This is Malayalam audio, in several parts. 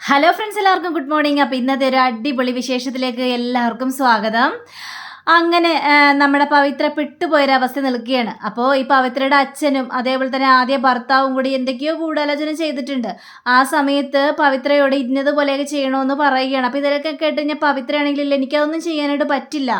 ഹലോ ഫ്രണ്ട്സ് എല്ലാവർക്കും ഗുഡ് മോർണിംഗ് അപ്പോൾ ഇന്നത്തെ ഒരു അടിപൊളി വിശേഷത്തിലേക്ക് എല്ലാവർക്കും സ്വാഗതം. അങ്ങനെ നമ്മുടെ പവിത്ര പെട്ടുപോയൊരവസ്ഥ നിൽക്കുകയാണ്. അപ്പോൾ ഈ പവിത്രയുടെ അച്ഛനും അതേപോലെ തന്നെ ആദ്യ ഭർത്താവും കൂടി എന്തൊക്കെയോ ഗൂഢാലോചന ചെയ്തിട്ടുണ്ട്. ആ സമയത്ത് പവിത്രയോട് ഇന്നതുപോലെയൊക്കെ ചെയ്യണമെന്ന് പറയുകയാണ്. അപ്പോൾ ഇതിലൊക്കെ കേട്ട് കഴിഞ്ഞാൽ പവിത്രയാണെങ്കിലില്ല എനിക്കതൊന്നും ചെയ്യാനായിട്ട് പറ്റില്ല.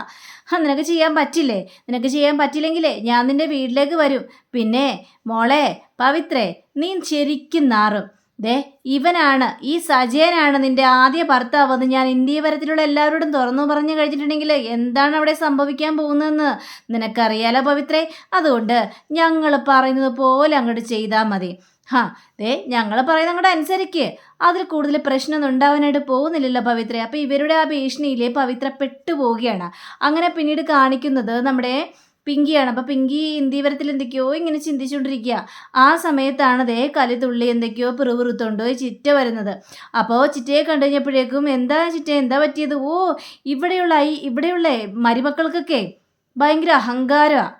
നിനക്ക് ചെയ്യാൻ പറ്റില്ലേ? നിനക്ക് ചെയ്യാൻ പറ്റില്ലെങ്കിലേ ഞാൻ നിന്റെ വീട്ടിലേക്ക് വരും. പിന്നെ മോളെ പവിത്രേ നീ ശരിക്കും നാറും. ദേ ഇവനാണ്. ഈ സജയനാണ് നിന്റെ ആദ്യ ഭർത്താവെന്ന് ഞാൻ ഇന്ത്യ വരത്തിലുള്ള എല്ലാവരോടും തുറന്നു പറഞ്ഞു കഴിഞ്ഞിട്ടുണ്ടെങ്കിൽ എന്താണ് അവിടെ സംഭവിക്കാൻ പോകുന്നതെന്ന് നിനക്കറിയാലോ പവിത്രേ? അതുകൊണ്ട് ഞങ്ങൾ പറയുന്നത് പോലെ അങ്ങോട്ട് ചെയ്താൽ മതി. ഹാ ദേ ഞങ്ങൾ പറയുന്നത് അങ്ങോട്ട് അനുസരിക്ക്. അതിൽ കൂടുതൽ പ്രശ്നമൊന്നും ഉണ്ടാവാനായിട്ട് പോകുന്നില്ലല്ലോ പവിത്ര. അപ്പോൾ ഇവരുടെ ആ ഭീഷണിയിലെ പവിത്ര പെട്ടുപോവുകയാണ്. അങ്ങനെ പിന്നീട് കാണിക്കുന്നത് നമ്മുടെ പിങ്കിയാണ്. അപ്പോൾ പിങ്കി ഇന്ത്യവരത്തിൽ എന്തൊക്കെയോ ഇങ്ങനെ ചിന്തിച്ചുകൊണ്ടിരിക്കുക. ആ സമയത്താണ് ദേ കലിതുള്ളി എന്തൊക്കെയോ പിറുപിറുത്തോണ്ട് ചിറ്റ വരുന്നത്. അപ്പോൾ ചിറ്റയെ കണ്ടു കഴിഞ്ഞപ്പോഴേക്കും എന്താ ചിറ്റ എന്താ പറ്റിയത്? ഓ ഇവിടെയുള്ള ഈ ഇവിടെയുള്ള മരുമക്കൾക്കൊക്കെ ഭയങ്കര അഹങ്കാരമാണ്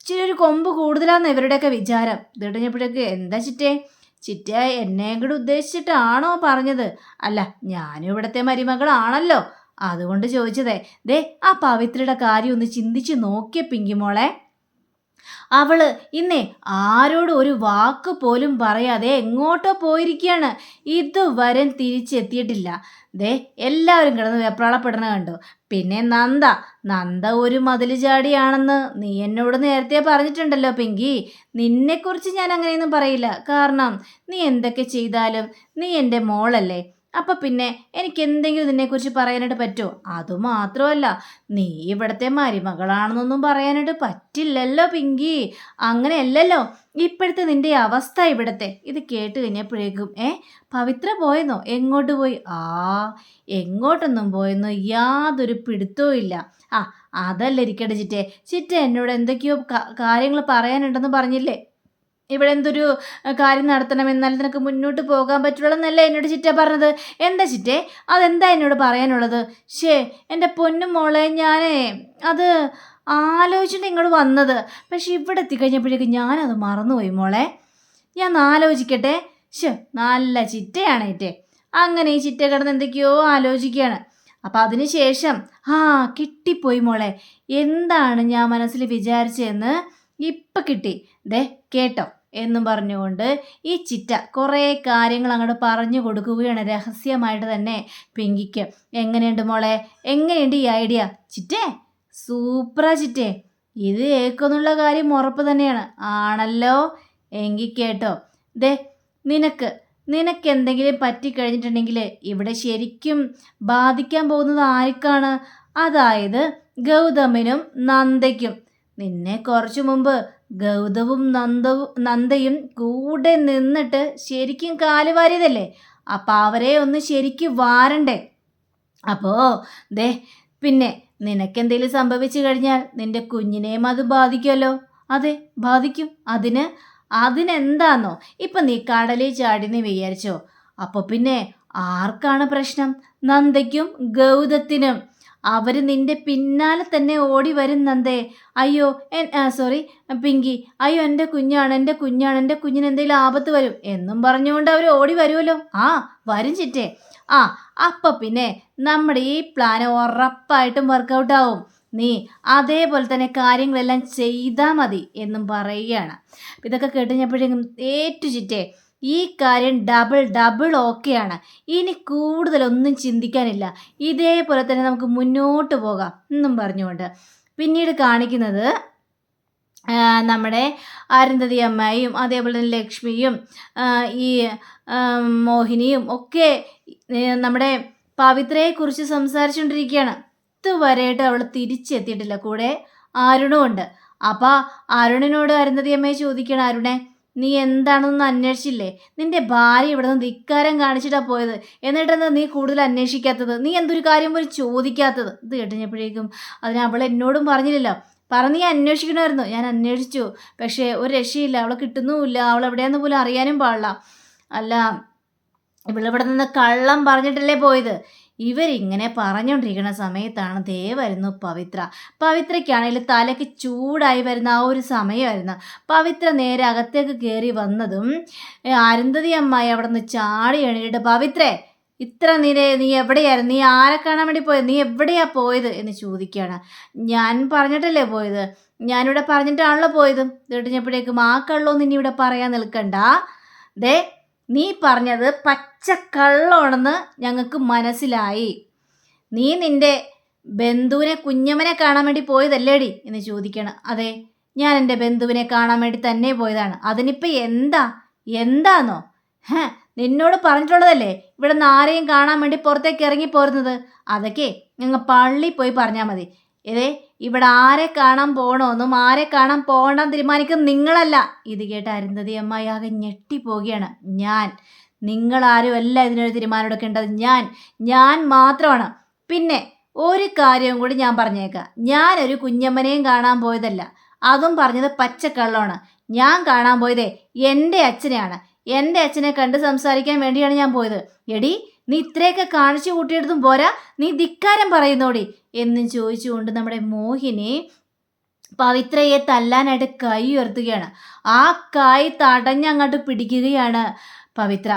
ഇച്ചിരി ഒരു കൊമ്പ് കൂടുതലാന്ന് ഇവരുടെയൊക്കെ വിചാരം. ഇത് കഴിഞ്ഞപ്പോഴേക്ക് എന്താ ചിറ്റേ? ചിറ്റ എന്നെ കൂടെ ഉദ്ദേശിച്ചിട്ടാണോ പറഞ്ഞത്? അല്ല ഞാനും ഇവിടുത്തെ മരുമകളാണല്ലോ. അതുകൊണ്ട് ചോദിച്ചതേ ദേ ആ പവിത്രയുടെ കാര്യം ഒന്ന് ചിന്തിച്ച് നോക്കിയ പിങ്കിമോളെ അവൾ ഇന്നേ ആരോട് ഒരു വാക്ക് പോലും പറയാതെ എങ്ങോട്ടോ പോയിരിക്കുകയാണ്. ഇതുവരെ തിരിച്ചെത്തിയിട്ടില്ല. ദേ എല്ലാവരും കിടന്ന് വെപ്രാളപ്പെടണ കണ്ടു. പിന്നെ നന്ദ നന്ദ ഒരു മതിൽ ചാടിയാണെന്ന് നീ എന്നോട് നേരത്തെ പറഞ്ഞിട്ടുണ്ടല്ലോ പിങ്കി. നിന്നെക്കുറിച്ച് ഞാൻ അങ്ങനെയൊന്നും പറയില്ല. കാരണം നീ എന്തൊക്കെ ചെയ്താലും നീ എന്റെ മോളല്ലേ. അപ്പം പിന്നെ എനിക്ക് എന്തെങ്കിലും ഇതിനെക്കുറിച്ച് പറയാനായിട്ട് പറ്റുമോ? അതുമാത്രമല്ല നീ ഇവിടുത്തെ മരുമകളാണെന്നൊന്നും പറയാനായിട്ട് പറ്റില്ലല്ലോ പിങ്കി. അങ്ങനെയല്ലല്ലോ ഇപ്പോഴത്തെ നിന്റെ അവസ്ഥ ഇവിടത്തെ. ഇത് കേട്ട് കഴിഞ്ഞപ്പോഴേക്കും ഏ പവിത്ര പോയെന്നോ? എങ്ങോട്ട് പോയി? ആ എങ്ങോട്ടൊന്നും പോയെന്നോ? യാതൊരു പിടുത്തവും ഇല്ല. ആ അതല്ല ഇരിക്കട്ടെ ചിറ്റേ. ചിറ്റ എന്നോട് എന്തൊക്കെയോ കാര്യങ്ങൾ പറയാനുണ്ടെന്ന് പറഞ്ഞില്ലേ? ഇവിടെ എന്തൊരു കാര്യം നടത്തണം എന്നാൽ നിനക്ക് മുന്നോട്ട് പോകാൻ പറ്റുള്ളൂ എന്നല്ലേ എന്നോട് ചിറ്റ പറഞ്ഞത്? എന്താ ചിറ്റേ? അതെന്താ എന്നോട് പറയാനുള്ളത്? ഷേ എന്റെ പൊന്നും മോളെ ഞാനേ അത് ആലോചിച്ചിട്ട് ഇങ്ങോട്ട് വന്നത്. പക്ഷെ ഇവിടെ എത്തിക്കഴിഞ്ഞപ്പോഴേക്കും ഞാനത് മറന്നുപോയി മോളെ. ഞാൻ ആലോചിക്കട്ടെ. ഷേ നല്ല ചിറ്റയാണ് ഏറ്റേ അങ്ങനെ ഈ ചിറ്റ കിടന്ന് എന്തൊക്കെയോ ആലോചിക്കുകയാണ്. അപ്പം അതിന് ശേഷം ആ കിട്ടിപ്പോയി മോളെ. എന്താണ് ഞാൻ മനസ്സിൽ വിചാരിച്ചതെന്ന് ഇപ്പം കിട്ടി. ദേ കേട്ടോ എന്നും പറഞ്ഞുകൊണ്ട് ഈ ചിറ്റ കുറേ കാര്യങ്ങൾ അങ്ങോട്ട് പറഞ്ഞു കൊടുക്കുകയാണ് രഹസ്യമായിട്ട് തന്നെ പിങ്കിക്ക്. എങ്ങനെയുണ്ട് മോളെ? എങ്ങനെയുണ്ട് ഈ ഐഡിയ ചിറ്റേ സൂപ്പറാ ചിറ്റേ. ഇത് ഏക്കൊന്നുള്ള കാര്യം ഉറപ്പ് തന്നെയാണ്. ആണല്ലോ? എങ്കിൽ കേട്ടോ. ദേ നിനക്ക് നിനക്ക് എന്തെങ്കിലും പറ്റിക്കഴിഞ്ഞിട്ടുണ്ടെങ്കിൽ ഇവിടെ ശരിക്കും ബാധിക്കാൻ പോകുന്നത് ആർക്കാണ്? അതായത് ഗൗതമിനും നന്ദയ്ക്കും. നിന്നെ കുറച്ചു മുമ്പ് ഗൗതവും നന്ദവും നന്ദയും കൂടെ നിന്നിട്ട് ശരിക്കും കാലുവാരിയതല്ലേ അപ്പോൾ അപ്പം അവരെ ഒന്ന് ശരിക്കും വാരണ്ടേ? അപ്പോൾ ദേ പിന്നെ നിനക്കെന്തെങ്കിലും സംഭവിച്ചു കഴിഞ്ഞാൽ നിന്റെ കുഞ്ഞിനെയും അത് ബാധിക്കുമല്ലോ അതെ ബാധിക്കും. അതിന് അതിനെന്താന്നോ? ഇപ്പം നീ കടലിൽ നീ വിചാരിച്ചോ? അപ്പോൾ പിന്നെ ആർക്കാണ് പ്രശ്നം? നന്ദയ്ക്കും ഗൗതത്തിനും. അവർ നിന്റെ പിന്നാലെ തന്നെ ഓടി വരുന്നന്തേ? അയ്യോ സോറി പിങ്കി അയ്യോ എന്റെ കുഞ്ഞാണ് എന്റെ കുഞ്ഞാണ് എന്റെ കുഞ്ഞിന് എന്തെങ്കിലും ആപത്ത് വരും? എന്നും പറഞ്ഞുകൊണ്ട് അവർ ഓടി വരുമല്ലോ ആ വരും ചിറ്റേ. ആ അപ്പം പിന്നെ നമ്മുടെ ഈ പ്ലാൻ ഉറപ്പായിട്ടും വർക്കൗട്ട് ആവും. നീ അതേപോലെ തന്നെ കാര്യങ്ങളെല്ലാം ചെയ്താൽ മതി എന്നും പറയുകയാണ്. ഇതൊക്കെ കേട്ടുകഴിഞ്ഞപ്പോഴേക്കും ഏറ്റു ചിറ്റേ ഈ കാര്യം ഡബിൾ ഡബിൾ ഓക്കെയാണ് ഇനി കൂടുതലൊന്നും ചിന്തിക്കാനില്ല. ഇതേപോലെ തന്നെ നമുക്ക് മുന്നോട്ട് പോകാം എന്നും പറഞ്ഞുകൊണ്ട്. പിന്നീട് കാണിക്കുന്നത് നമ്മുടെ അരുന്ധതി അമ്മായിയും അതേപോലെ തന്നെ ലക്ഷ്മിയും ഈ മോഹിനിയും ഒക്കെ നമ്മുടെ പവിത്രയെക്കുറിച്ച് സംസാരിച്ചുകൊണ്ടിരിക്കുകയാണ്. ഇതുവരെയായിട്ട് അവൾ തിരിച്ചെത്തിയിട്ടില്ല. കൂടെ അരുണുമുണ്ട് അപ്പോൾ അരുണിനോട് അരുന്ധതി അമ്മയെ ചോദിക്കണം അരുണെ നീ എന്താണെന്നൊന്നും അന്വേഷിച്ചില്ലേ? നിന്റെ ഭാര്യ ഇവിടെ നിന്ന് ധിക്കാരം കാണിച്ചിട്ടാ പോയത്. എന്നിട്ടെന്താ നീ കൂടുതൽ അന്വേഷിക്കാത്തത്? നീ എന്തൊരു കാര്യം പോലും ചോദിക്കാത്തത്? ഇത് കേട്ടുകഴിഞ്ഞപ്പോഴേക്കും അതിന് അവൾ എന്നോടും പറഞ്ഞില്ലല്ലോ. പറഞ്ഞ് നീ അന്വേഷിക്കണമായിരുന്നു. ഞാൻ അന്വേഷിച്ചു. പക്ഷേ ഒരു രക്ഷയില്ല. അവളെ കിട്ടുന്നുമില്ല. അവൾ എവിടെയാന്ന് പോലും അറിയാനും പാടില്ല. അല്ല ഇവളിവിടെ നിന്ന് കള്ളം പറഞ്ഞിട്ടല്ലേ പോയത്? ഇവരിങ്ങനെ പറഞ്ഞുകൊണ്ടിരിക്കുന്ന സമയത്താണ് ദേ വരുന്നു പവിത്ര. പവിത്രയ്ക്കാണെങ്കിൽ തലയ്ക്ക് ചൂടായി വരുന്ന ആ ഒരു സമയമായിരുന്നു പവിത്ര നേരെ അകത്തേക്ക് കയറി വന്നതും അരുന്ധതി അമ്മായി അവിടെ നിന്ന് ചാടി എണീട്ട് പവിത്രേ ഇത്ര നേരെ നീ എവിടെയായിരുന്നു? നീ ആരെ കാണാൻ വേണ്ടി പോയത്? നീ എവിടെയാ പോയത്? എന്ന് ചോദിക്കുകയാണ്. ഞാൻ പറഞ്ഞിട്ടല്ലേ പോയത്? ഞാനിവിടെ പറഞ്ഞിട്ടാണല്ലോ പോയത്. കേട്ടുഞ്ഞപ്പോഴേക്കും ആ കള്ളോ ഇനി ഇവിടെ പറയാൻ നിൽക്കണ്ട. ദേ നീ പറഞ്ഞത് പച്ച കള്ളമാണെന്ന് ഞങ്ങൾക്ക് മനസ്സിലായി. നീ നിന്റെ ബന്ധുവിനെ കുഞ്ഞമ്മനെ കാണാൻ വേണ്ടി പോയതല്ലേടി? എന്ന് ചോദിക്കണം. അതെ ഞാൻ എന്റെ ബന്ധുവിനെ കാണാൻ വേണ്ടി തന്നെ പോയതാണ്. അതിനിപ്പോൾ എന്താ? എന്താന്നോ? ഹേ നിന്നോട് പറഞ്ഞിട്ടുള്ളതല്ലേ? ഇവിടെ നിന്ന് ആരെയും കാണാൻ വേണ്ടി പുറത്തേക്ക് ഇറങ്ങി പോരുന്നത്? അതൊക്കെ ഞങ്ങൾ പള്ളി പോയി പറഞ്ഞാൽ മതി. ഇതേ ഇവിടെ ആരെ കാണാൻ പോകണമെന്നും ആരെ കാണാൻ പോകണ്ടെന്ന് തീരുമാനിക്കുന്നത് നിങ്ങളല്ല. ഇത് കേട്ട അരുന്ധതി അമ്മായി ആകെ ഞെട്ടിപ്പോവുകയാണ്. ഞാൻ. നിങ്ങളാരും അല്ല ഇതിനൊരു തീരുമാനം എടുക്കേണ്ടത്. ഞാൻ. ഞാൻ മാത്രമാണ്. പിന്നെ ഒരു കാര്യവും കൂടി ഞാൻ പറഞ്ഞേക്കാം. ഞാനൊരു കുഞ്ഞമ്മനെയും കാണാൻ പോയതല്ല. അതും പറഞ്ഞത് പച്ചക്കള്ളമാണ്. ഞാൻ കാണാൻ പോയതേ എന്റെ അച്ഛനെയാണ്. എന്റെ അച്ഛനെ കണ്ട് സംസാരിക്കാൻ വേണ്ടിയാണ് ഞാൻ പോയത്. എടി നീ ഇത്രയൊക്കെ കാണിച്ചു കൂട്ടിയെടുത്തും പോരാ. നീ ധിക്കാരം പറയുന്നോടി. എന്നും ചോദിച്ചുകൊണ്ട് നമ്മുടെ മോഹിനി പവിത്രയെ തല്ലാനായിട്ട് കൈ ഉയർത്തുകയാണ്. ആ കൈ തടഞ്ഞങ്ങോട്ട് പിടിക്കുകയാണ് പവിത്ര.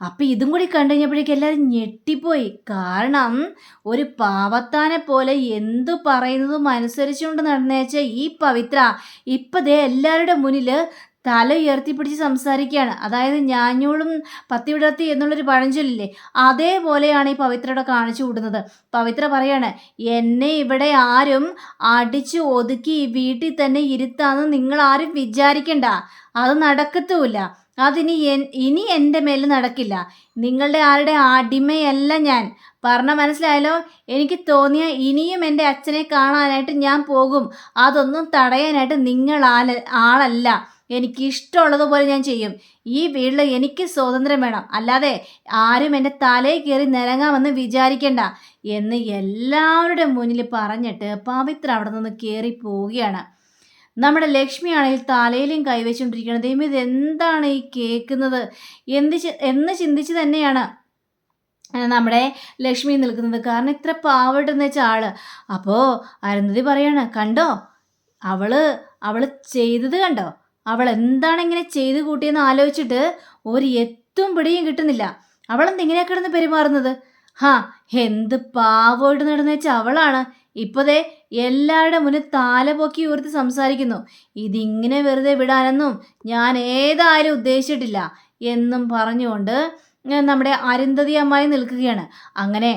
അപ്പം ഇതും കൂടി കണ്ടു കഴിഞ്ഞപ്പോഴേക്കും എല്ലാവരും ഞെട്ടിപ്പോയി. കാരണം ഒരു പാവത്താനെ പോലെ എന്തു പറയുന്നതും അനുസരിച്ചുകൊണ്ട് നടന്നേച്ച ഈ പവിത്ര ഇപ്പം ദേ എല്ലാവരുടെ മുന്നിൽ തല ഉയർത്തിപ്പിടിച്ച് സംസാരിക്കുകയാണ്. അതായത് ഞാഞ്ഞൂളും പത്തിവിടത്തി എന്നുള്ളൊരു പഴഞ്ചൊല്ലില്ലേ? അതേപോലെയാണ് ഈ പവിത്രയുടെ കാണിച്ചു കൂടുന്നത് പവിത്ര പറയാണ് എന്നെ ഇവിടെ ആരും അടിച്ച് ഒതുക്കി വീട്ടിൽ തന്നെ ഇരുത്താന്ന് നിങ്ങൾ ആരും വിചാരിക്കണ്ട. അത് നടക്കത്തുമില്ല. അതിനി എൻ ഇനി എന്റെ മേൽ നടക്കില്ല. നിങ്ങളുടെ ആരുടെ അടിമയല്ല ഞാൻ. പറഞ്ഞ മനസ്സിലായാലോ എനിക്ക് തോന്നിയ ഇനിയും എന്റെ അച്ഛനെ കാണാനായിട്ട് ഞാൻ പോകും. അതൊന്നും തടയാനായിട്ട് നിങ്ങൾ ആളല്ല. എനിക്ക് ഇഷ്ടമുള്ളതുപോലെ ഞാൻ ചെയ്യും. ഈ വീട്ടിൽ എനിക്ക് സ്വാതന്ത്ര്യം വേണം. അല്ലാതെ ആരും എന്റെ തലയിൽ കയറി നിരങ്ങാമെന്ന് വിചാരിക്കണ്ട. എന്ന് എല്ലാവരുടെ മുന്നിൽ പറഞ്ഞിട്ട് പവിത്ര അവിടെ നിന്ന് കയറി പോവുകയാണ്. നമ്മുടെ ലക്ഷ്മിയാണെങ്കിൽ തലയിലും കൈവച്ചുകൊണ്ടിരിക്കുന്നത് ദൈവം ഇത് എന്താണ് ഈ കേൾക്കുന്നത്? എന്ത് എന്ന് ചിന്തിച്ച് തന്നെയാണ് നമ്മുടെ ലക്ഷ്മി നിൽക്കുന്നത്. കാരണം ഇത്ര പാവട്ടെന്ന് വെച്ച ആൾ. അപ്പോൾ അരുന്ധതി പറയാണ് കണ്ടോ? അവൾ അവൾ ചെയ്തത് കണ്ടോ? അവൾ എന്താണ് ഇങ്ങനെ ചെയ്തു കൂട്ടിയെന്ന് ആലോചിച്ചിട്ട് ഒരു എത്തും പിടിയും കിട്ടുന്നില്ല. ഇങ്ങനെ കിടന്ന് പെരുമാറുന്നത്? ഹാ എന്ത് പാവമായിട്ട് നടന്നുവെച്ച അവളാണ്. ഇപ്പതേ എല്ലാവരുടെ മുന്നിൽ താല പൊക്കി ഉയർത്തി സംസാരിക്കുന്നു. ഇതിങ്ങനെ വെറുതെ വിടാനെന്നും ഞാൻ ഏതായാലും ഉദ്ദേശിച്ചിട്ടില്ല. എന്നും പറഞ്ഞുകൊണ്ട് നമ്മുടെ അരുന്ധതി അമ്മായി നിൽക്കുകയാണ്. അങ്ങനെ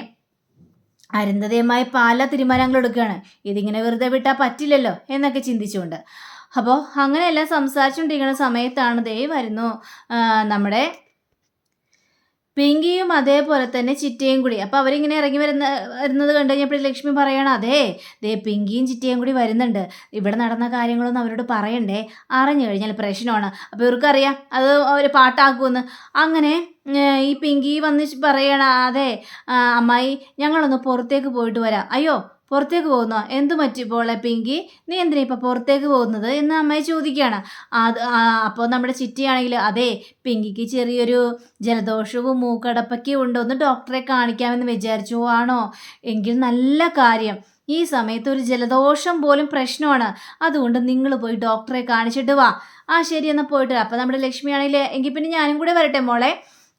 അരുന്ധതി അമ്മായി പല തീരുമാനങ്ങൾ എടുക്കുകയാണ്. ഇതിങ്ങനെ വെറുതെ വിട്ടാൽ പറ്റില്ലല്ലോ എന്നൊക്കെ ചിന്തിച്ചുകൊണ്ട്. അപ്പോൾ അങ്ങനെയെല്ലാം സംസാരിച്ചുകൊണ്ടിരിക്കുന്ന സമയത്താണ് ദേ വരുന്നു നമ്മുടെ പിങ്കിയും അതേപോലെ തന്നെ ചിറ്റയും കൂടി. അപ്പോൾ അവരിങ്ങനെ ഇറങ്ങി വരുന്ന വരുന്നത് കണ്ടു കഴിഞ്ഞപ്പോൾ ലക്ഷ്മി പറയണം അതെ ദേ പിങ്കിയും ചിറ്റയും കൂടി വരുന്നുണ്ട്. ഇവിടെ നടന്ന കാര്യങ്ങളൊന്നും അവരോട് പറയണ്ടേ. അറിഞ്ഞു കഴിഞ്ഞാൽ പ്രശ്നമാണ്. അപ്പോൾ ഇവർക്കറിയാം അത് അവർ പാട്ടാക്കുമെന്ന്. അങ്ങനെ ഈ പിങ്കി വന്ന് പറയണ അതെ അമ്മായി ഞങ്ങളൊന്ന് പുറത്തേക്ക് പോയിട്ട് വരാം. അയ്യോ പുറത്തേക്ക് പോകുന്നോ? എന്തു പറ്റിപ്പോളെ പിങ്കി? നീ എന്തിനാ ഇപ്പം പുറത്തേക്ക് പോകുന്നത്? എന്ന് അമ്മയെ ചോദിക്കുകയാണ്. അത് അപ്പോൾ നമ്മുടെ ചിറ്റിയാണെങ്കിൽ അതെ പിങ്കിക്ക് ചെറിയൊരു ജലദോഷവും മൂക്കടപ്പൊക്കെ ഉണ്ടോ. ഒന്ന് ഡോക്ടറെ കാണിക്കാമെന്ന് വിചാരിച്ചു ആണോ? എങ്കിൽ നല്ല കാര്യം. ഈ സമയത്ത് ഒരു ജലദോഷം പോലും പ്രശ്നമാണ്. അതുകൊണ്ട് നിങ്ങൾ പോയി ഡോക്ടറെ കാണിച്ചിട്ട് വാ. ആ ശരി എന്നാൽ പോയിട്ട്. അപ്പോൾ നമ്മുടെ ലക്ഷ്മിയാണെങ്കിൽ എങ്കിൽ പിന്നെ ഞാനും കൂടെ വരട്ടെ മോളെ?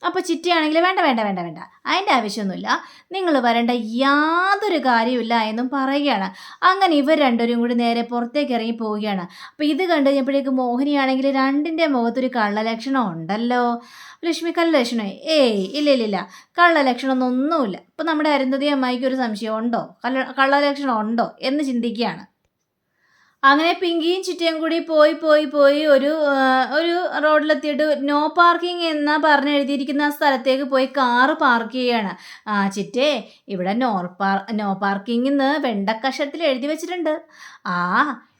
അപ്പോൾ ചിറ്റയാണെങ്കിൽ വേണ്ട വേണ്ട വേണ്ട വേണ്ട. അതിന്റെ ആവശ്യമൊന്നുമില്ല. നിങ്ങൾ വരേണ്ട യാതൊരു കാര്യമില്ല എന്നും പറയുകയാണ്. അങ്ങനെ ഇവർ രണ്ടുപേരും കൂടി നേരെ പുറത്തേക്ക് ഇറങ്ങി പോവുകയാണ്. അപ്പോൾ ഇത് കണ്ടു കഴിഞ്ഞപ്പോഴേക്ക് മോഹിനിയാണെങ്കിൽ രണ്ടിന്റെ മുഖത്തൊരു കള്ളലക്ഷണം ഉണ്ടല്ലോ. ലക്ഷ്മി കള്ളലക്ഷണമേ ഏയ് ഇല്ല ഇല്ല ഇല്ല. കള്ളലക്ഷണമൊന്നുമില്ല. ഇപ്പോൾ നമ്മുടെ അരുന്ധതി അമ്മായിക്ക് ഒരു സംശയം ഉണ്ടോ? കള്ള കള്ളലക്ഷണം ഉണ്ടോ എന്ന് ചിന്തിക്കുകയാണ്. അങ്ങനെ പിങ്കിയും ചിറ്റയും കൂടി പോയി പോയി പോയി ഒരു ഒരു റോഡിലെത്തിയിട്ട് നോ പാർക്കിംഗ് എന്ന് പറഞ്ഞ് എഴുതിയിരിക്കുന്ന സ്ഥലത്തേക്ക് പോയി കാറ് പാർക്ക് ചെയ്യാണ് ആ ചിറ്റേ ഇവിടെ നോ പാർ നോ പാർക്കിംഗ് എന്ന് വെണ്ടക്കഷത്തിൽ എഴുതി വെച്ചിട്ടുണ്ട്. ആ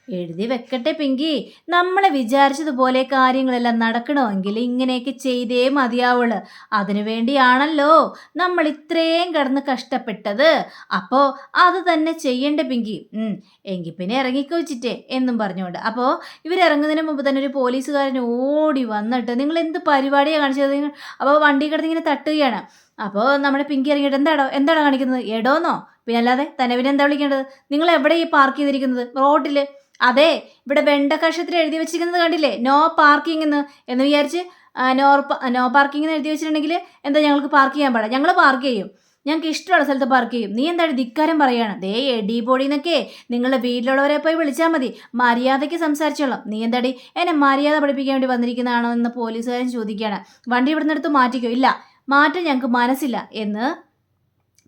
എഴുതി വെക്കട്ടെ പിങ്കി. നമ്മളെ വിചാരിച്ചതുപോലെ കാര്യങ്ങളെല്ലാം നടക്കണമെങ്കിൽ ഇങ്ങനെയൊക്കെ ചെയ്തേ മതിയാവുള്ളു. അതിനു വേണ്ടിയാണല്ലോ നമ്മൾ ഇത്രയും കടന്ന് കഷ്ടപ്പെട്ടത്. അപ്പോൾ അത് തന്നെ ചെയ്യണ്ട പിങ്കി. എങ്കിൽ പിന്നെ ഇറങ്ങിക്കോച്ചിട്ടേ എന്നും പറഞ്ഞുകൊണ്ട്. അപ്പോൾ ഇവരിറങ്ങുന്നതിന് മുമ്പ് തന്നെ ഒരു പോലീസുകാരൻ ഓടി വന്നിട്ട് നിങ്ങൾ എന്ത് പരിപാടിയാണ് കാണിച്ചത്? അപ്പോൾ വണ്ടി കിടന്നിങ്ങനെ തട്ടുകയാണ്. അപ്പോൾ നമ്മുടെ പിങ്കി ഇറങ്ങിയിട്ട് എന്താടോ എന്താണോ കാണിക്കുന്നത്? എടോന്നോ പിന്നെ അല്ലാതെ തന്നെ പിന്നെ എന്താ വിളിക്കേണ്ടത്? നിങ്ങൾ എവിടെ ഈ പാർക്ക് ചെയ്തിരിക്കുന്നത്? റോഡിൽ അതെ ഇവിടെ വെണ്ട എഴുതി വെച്ചിരിക്കുന്നത് കണ്ടില്ലേ? നോ പാർക്കിംഗ് എന്ന്. എന്ന് വിചാരിച്ച് നോ നോ പാർക്കിംഗ് എന്ന് എഴുതി വെച്ചിട്ടുണ്ടെങ്കിൽ എന്താ ഞങ്ങൾക്ക് പാർക്ക് ചെയ്യാൻ പാടില്ല. ഞങ്ങൾ പാർക്ക് ചെയ്യും. ഞങ്ങൾക്ക് ഇഷ്ടമുള്ള സ്ഥലത്ത് പാർക്ക് ചെയ്യും. നീ എന്താണ് ധിക്കാരം പറയാണ്? ദേ എടി പൊടി എന്നൊക്കെ. നിങ്ങളുടെ വീട്ടിലുള്ളവരെ പോയി വിളിച്ചാൽ മതി. മര്യാദയ്ക്ക് സംസാരിച്ചോളാം. നീ എന്താടി എന്നെ മര്യാദ പഠിപ്പിക്കാൻ വേണ്ടി വന്നിരിക്കുന്നതാണോ എന്ന് പോലീസുകാരൻ ചോദിക്കുകയാണ്. വണ്ടി ഇവിടുന്ന് എടുത്ത് മാറ്റിക്കോ. ഇല്ല മാറ്റാൻ ഞങ്ങൾക്ക് മനസ്സില്ല എന്ന്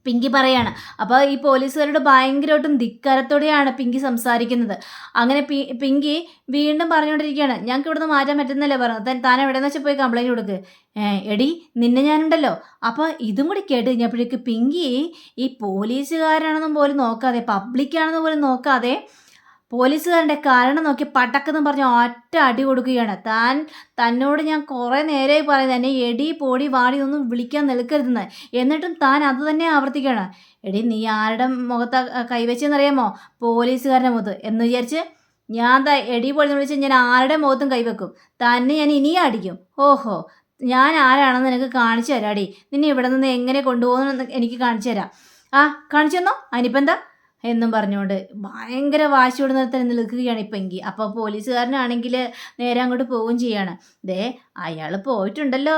പിങ്കി പറയാണ്. അപ്പോൾ ഈ പോലീസുകാരോട് ഭയങ്കരമായിട്ടും ധിക്കാരത്തോടെയാണ് പിങ്കി സംസാരിക്കുന്നത്. അങ്ങനെ പി പിങ്കി വീണ്ടും പറഞ്ഞുകൊണ്ടിരിക്കുകയാണ്. ഞങ്ങൾക്ക് ഇവിടുന്ന് മാറ്റാൻ പറ്റുന്നല്ലേ? പറഞ്ഞു. താൻ എവിടെയെന്ന് വെച്ചാൽ പോയി കംപ്ലൈന്റ് കൊടുക്ക്. എടി നിന്നെ ഞാനുണ്ടല്ലോ. അപ്പോൾ ഇതും കൂടി കേട്ട് കഴിഞ്ഞപ്പോഴേക്ക് പിങ്കി ഈ പോലീസുകാരാണെന്നും പോലും നോക്കാതെ പബ്ലിക്കാണെന്ന് പോലും നോക്കാതെ പോലീസുകാരന്റെ കാരണം നോക്കി പടക്കെന്ന് പറഞ്ഞ് ഒറ്റ അടി കൊടുക്കുകയാണ്. താൻ തന്നോട് ഞാൻ കുറേ നേരമായി പറയുന്നത് എന്നെ എടി പോടി വാടി ഒന്നും വിളിക്കാൻ നിൽക്കരുതെന്ന്. എന്നിട്ടും താൻ അത് തന്നെ ആവർത്തിക്കുകയാണ്. എടി നീ ആരുടെ മുഖത്ത് കൈവച്ചെന്നറിയാമോ? പോലീസുകാരന്റെ മുഖത്ത്. എന്ന് വിചാരിച്ച് ഞാൻ താ എടി പൊടി വിളിച്ച് ഞാൻ ആരുടെ മുഖത്തും കൈവെക്കും. തന്നെ ഞാൻ ഇനിയും അടിക്കും. ഓഹോ ഞാൻ ആരാണെന്ന് നിനക്ക് കാണിച്ചു തരാടി നിന്നെ ഇവിടെ നിന്ന് എങ്ങനെ കൊണ്ടുപോകുന്നു എനിക്ക് കാണിച്ചു തരാം. ആ കാണിച്ചു തന്നോ? അതിനിപ്പം എന്താ എന്നും പറഞ്ഞുകൊണ്ട് ഭയങ്കര വാശിയോട് നിർത്താൻ നിൽക്കുകയാണ് ഇപ്പം എങ്കിൽ അപ്പോൾ പോലീസുകാരനാണെങ്കിൽ നേരെ അങ്ങോട്ട് പോവുകയും ചെയ്യാണ്. ദേ അയാൾ പോയിട്ടുണ്ടല്ലോ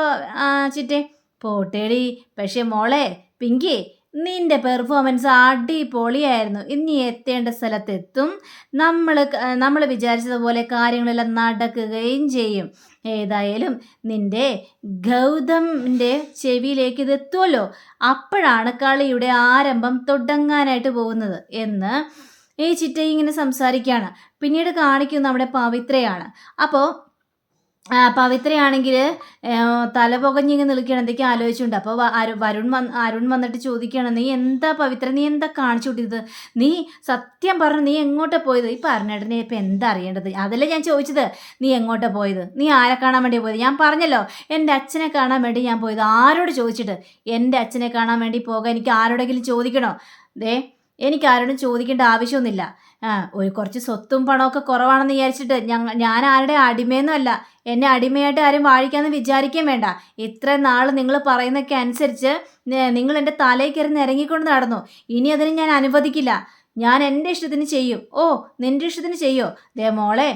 ചിറ്റേ. പോട്ടേടി. പക്ഷേ മോളെ പിങ്കി നിന്റെ പെർഫോമൻസ് അടിപൊളിയായിരുന്നു. ഇനി എത്തേണ്ട സ്ഥലത്തെത്തും. നമ്മൾ നമ്മൾ വിചാരിച്ചതുപോലെ കാര്യങ്ങളെല്ലാം നടക്കുകയും ചെയ്യും. ഏതായാലും നിന്റെ ഗൗതമിന്റെ ചെവിയിലേക്ക് ഇത് എത്തുമല്ലോ അപ്പോഴാണ് കളിയുടെ ആരംഭം തുടങ്ങാനായിട്ട് പോകുന്നത് എന്ന് ഈ ചിറ്റ ഇങ്ങനെ സംസാരിക്കുകയാണ്. പിന്നീട് കാണിക്കുന്നത് നമ്മുടെ പവിത്രയാണ്. അപ്പോൾ പവിത്രയാണെങ്കിൽ തല പുകഞ്ഞിങ്ങനെ നിൽക്കുകയാണ്. എന്തൊക്കെ ആലോചിച്ചുണ്ട് അപ്പോൾ വരുൺ വന്ന് അരുൺ വന്നിട്ട് ചോദിക്കുകയാണ് നീ എന്താ പവിത്ര? നീ എന്താ കാണിച്ചു കൂട്ടിയത് നീ സത്യം പറഞ്ഞു നീ എങ്ങോട്ടാ പോയത്? ഈ പറഞ്ഞേട്ടനെ ഇപ്പം എന്താ അറിയേണ്ടത്? അതല്ലേ ഞാൻ ചോദിച്ചത്. നീ എങ്ങോട്ടാ പോയത്? നീ ആരെ കാണാൻ വേണ്ടി പോയത്? ഞാൻ പറഞ്ഞല്ലോ എന്റെ അച്ഛനെ കാണാൻ വേണ്ടി ഞാൻ പോയത്. ആരോട് ചോദിച്ചിട്ട്? എന്റെ അച്ഛനെ കാണാൻ വേണ്ടി പോകാൻ എനിക്ക് ആരോടെങ്കിലും ചോദിക്കണോ? ദേ എനിക്ക് ആരോടും ചോദിക്കേണ്ട ആവശ്യമൊന്നുമില്ല. ഒരു കുറച്ച് സ്വത്തും പണമൊക്കെ കുറവാണെന്ന് വിചാരിച്ചിട്ട് ഞങ്ങൾ ഞാൻ ആരുടെ അടിമയൊന്നുമല്ല എന്നെ അടിമയായിട്ട് ആരും വാഴിക്കാമെന്ന് വിചാരിക്കുകയും വേണ്ട. ഇത്ര നാൾ നിങ്ങൾ പറയുന്നൊക്കെ അനുസരിച്ച് നിങ്ങൾ എന്റെ തലയിൽ കയറി ഇറങ്ങിക്കൊണ്ട് നടന്നു. ഇനി അതിന് ഞാൻ അനുവദിക്കില്ല. ഞാൻ എന്റെ ഇഷ്ടത്തിന് ചെയ്യും. ഓ നിന്റെ ഇഷ്ടത്തിന് ചെയ്യോ? ദേ മോളെ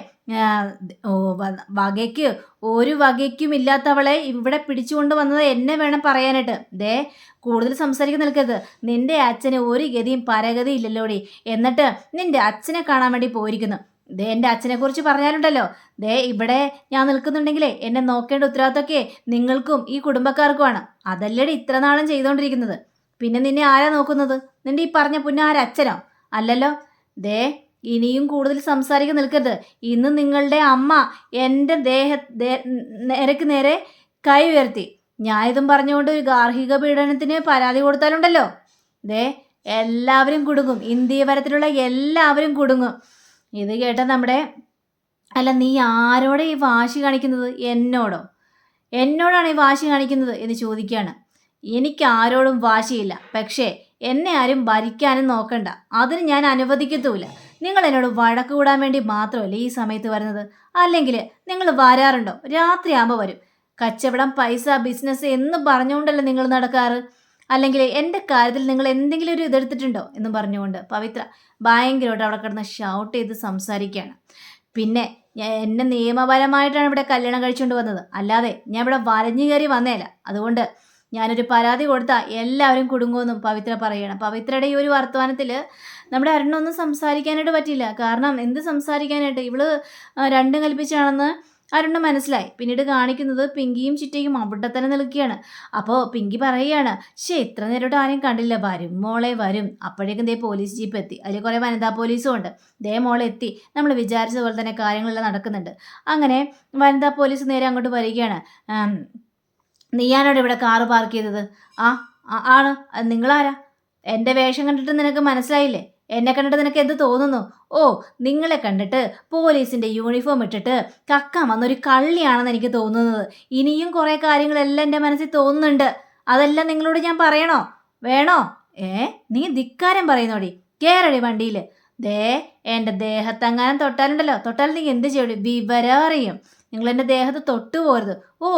വകയ്ക്ക് ഒരു വകയ്ക്കും ഇല്ലാത്തവളെ ഇവിടെ പിടിച്ചുകൊണ്ട് വന്നത് എന്നെ വേണം പറയാനായിട്ട്. ദേ കൂടുതൽ സംസാരിക്കാൻ നിൽക്കരുത്. നിന്റെ അച്ഛന് ഒരു ഗതിയും പരഗതി ഇല്ലല്ലോടി. എന്നിട്ട് നിന്റെ അച്ഛനെ കാണാൻ വേണ്ടി പോയിരിക്കുന്നു. ദേ എന്റെ അച്ഛനെക്കുറിച്ച് പറഞ്ഞാലുണ്ടല്ലോ. ദേ ഇവിടെ ഞാൻ നിൽക്കുന്നുണ്ടെങ്കിലേ എന്നെ നോക്കേണ്ട ഉത്തരവാദിത്തമൊക്കെ നിങ്ങൾക്കും ഈ കുടുംബക്കാർക്കുമാണ്. അതല്ലേടി ഇത്ര നാളും ചെയ്തുകൊണ്ടിരിക്കുന്നത് പിന്നെ നിന്നെ ആരാ നോക്കുന്നത്? നിന്റെ ഈ പറഞ്ഞ പുന്നാര അച്ഛനോ? അല്ലല്ലോ. ദേ ഇനിയും കൂടുതൽ സംസാരിക്കാൻ നിൽക്കരുത്. ഇന്ന് നിങ്ങളുടെ അമ്മ എന്റെ ദേഹ നേരക്ക് നേരെ കൈ ഉയർത്തി. ഞാൻ ഇതും പറഞ്ഞുകൊണ്ട് ഒരു ഗാർഹിക പീഡനത്തിന് പരാതി കൊടുത്താലുണ്ടല്ലോ. ദേ എല്ലാവരും കുടുങ്ങും. ഇന്ത്യ വരത്തിലുള്ള എല്ലാവരും കുടുങ്ങും. ഇത് കേട്ട നമ്മുടെ അല്ല നീ ആരോടെ ഈ വാശി കാണിക്കുന്നത്? എന്നോടോ? എന്നോടാണ് ഈ വാശി കാണിക്കുന്നത് എന്ന് ചോദിക്കുകയാണ്. എനിക്ക് ആരോടും വാശിയില്ല. പക്ഷേ എന്നെ ആരും ഭരിക്കാനും നോക്കണ്ട. അതിന് ഞാൻ അനുവദിക്കത്തുമില്ല. നിങ്ങൾ എന്നോട് വഴക്ക് കൂടാൻ വേണ്ടി മാത്രമല്ലേ ഈ സമയത്ത് വരുന്നത്? അല്ലെങ്കിൽ നിങ്ങൾ വരാറുണ്ടോ? രാത്രിയാകുമ്പോൾ വരും. കച്ചവടം പൈസ ബിസിനസ് എന്ന് പറഞ്ഞുകൊണ്ടല്ലേ നിങ്ങൾ നടക്കാറ്? അല്ലെങ്കിൽ എന്റെ കാര്യത്തിൽ നിങ്ങൾ എന്തെങ്കിലും ഒരു ഇതെടുത്തിട്ടുണ്ടോ എന്ന് പറഞ്ഞുകൊണ്ട് പവിത്ര ഭയങ്കരമായിട്ട് അവിടെ കിടന്ന് ഷൗട്ട് ചെയ്ത് സംസാരിക്കുകയാണ്. പിന്നെ ഞാൻ എന്നെ നിയമപരമായിട്ടാണ് ഇവിടെ കല്യാണം കഴിച്ചുകൊണ്ട് വന്നത്. അല്ലാതെ ഞാൻ ഇവിടെ വരഞ്ഞു കയറി വന്നേല അതുകൊണ്ട് ഞാനൊരു പരാതി കൊടുത്താൽ എല്ലാവരും കുടുങ്ങുമെന്നും പവിത്ര പറയണം. പവിത്രയുടെ ഈ ഒരു വർത്തമാനത്തിൽ നമ്മുടെ അരുണൊന്നും സംസാരിക്കാനായിട്ട് പറ്റില്ല കാരണം എന്ത് സംസാരിക്കാനായിട്ട്? ഇവൾ രണ്ടും കൽപ്പിച്ചാണെന്ന് അരുണ് മനസ്സിലായി. പിന്നീട് കാണിക്കുന്നത് പിങ്കിയും ചിറ്റയും അവിടെ തന്നെ നിൽക്കുകയാണ്. അപ്പോൾ പിങ്കി പറയുകയാണ് ശേ ഇത്ര നേരോട്ട് ആരെയും കണ്ടില്ല. വരും മോളെ വരും. അപ്പോഴേക്കും ദേ പോലീസ് ജീപ്പ് എത്തി. അതിൽ കുറേ വനിതാ പോലീസും ഉണ്ട്. ദേ മോളെ എത്തി. നമ്മൾ വിചാരിച്ചതുപോലെ തന്നെ കാര്യങ്ങളെല്ലാം നടക്കുന്നുണ്ട്. അങ്ങനെ വനിതാ പോലീസ് നേരെ അങ്ങോട്ട് വരികയാണ്. നീയാണോടെ ഇവിടെ കാറ് പാർക്ക് ചെയ്തത്? ആ ആണ്. നിങ്ങളാരാ? എന്റെ വേഷം കണ്ടിട്ട് നിനക്ക് മനസ്സിലായില്ലേ? എന്നെ കണ്ടിട്ട് നിനക്ക് എന്ത് തോന്നുന്നു? ഓ നിങ്ങളെ കണ്ടിട്ട് പോലീസിന്റെ യൂണിഫോം ഇട്ടിട്ട് കക്കാൻ വന്നൊരു കള്ളിയാണെന്ന് എനിക്ക് തോന്നുന്നത്. ഇനിയും കുറേ കാര്യങ്ങളെല്ലാം എന്റെ മനസ്സിൽ തോന്നുന്നുണ്ട്. അതെല്ലാം നിങ്ങളോട് ഞാൻ പറയണോ? വേണോ? ഏ നീ ധിക്കാരം പറയുന്നോടി. കയറടി വണ്ടിയിൽ ദേ എന്റെ ദേഹത്തങ്ങാനും തൊട്ടാലുണ്ടല്ലോ. തൊട്ടാൽ നീ എന്ത് ചെയ്യടി? വിവരം അറിയും. നിങ്ങൾ എന്റെ ദേഹത്ത് തൊട്ടു പോരുത് ഓ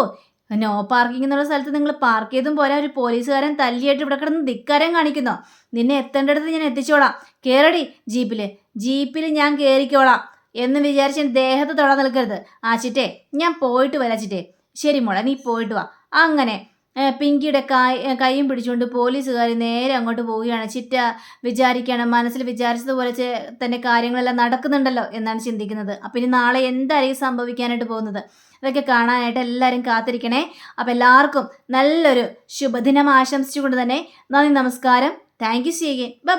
നോ പാർക്കിംഗ് എന്നുള്ള സ്ഥലത്ത് നിങ്ങൾ പാർക്ക് ചെയ്തും പോരാ. ഒരു പോലീസുകാരൻ തല്ലിയായിട്ട് ഇവിടെ കിടന്ന് ധിക്കാരം കാണിക്കുന്നോ. നിന്നെ എത്തേണ്ടടുത്ത് ഞാൻ എത്തിച്ചോളാം. കയറടി ജീപ്പിൽ ജീപ്പിൽ ഞാൻ കയറിക്കോളാം എന്ന് വിചാരിച്ച് ദേഹത്ത് തൊടാൻ നിൽക്കരുത്. ആ ചിറ്റേ ഞാൻ പോയിട്ട് വരാം ചിറ്റേ ശരി മോളെ നീ പോയിട്ട് വാ. അങ്ങനെ പിങ്കിയുടെ കൈ കൈയും പിടിച്ചുകൊണ്ട് പോലീസുകാർ നേരെ അങ്ങോട്ട് പോവുകയാണ്. ചിറ്റ വിചാരിക്കുകയാണ് മനസ്സിൽ വിചാരിച്ചതുപോലെ തന്നെ കാര്യങ്ങളെല്ലാം നടക്കുന്നുണ്ടല്ലോ എന്നാണ് ചിന്തിക്കുന്നത്. അപ്പം ഇനി നാളെ എന്തായിരിക്കും സംഭവിക്കാനായിട്ട് പോകുന്നത്? അതൊക്കെ കാണാനായിട്ട് എല്ലാവരും കാത്തിരിക്കണേ. അപ്പം എല്ലാവർക്കും നല്ലൊരു ശുഭദിനം ആശംസിച്ചുകൊണ്ട് തന്നെ നന്ദി നമസ്കാരം. Thank you C by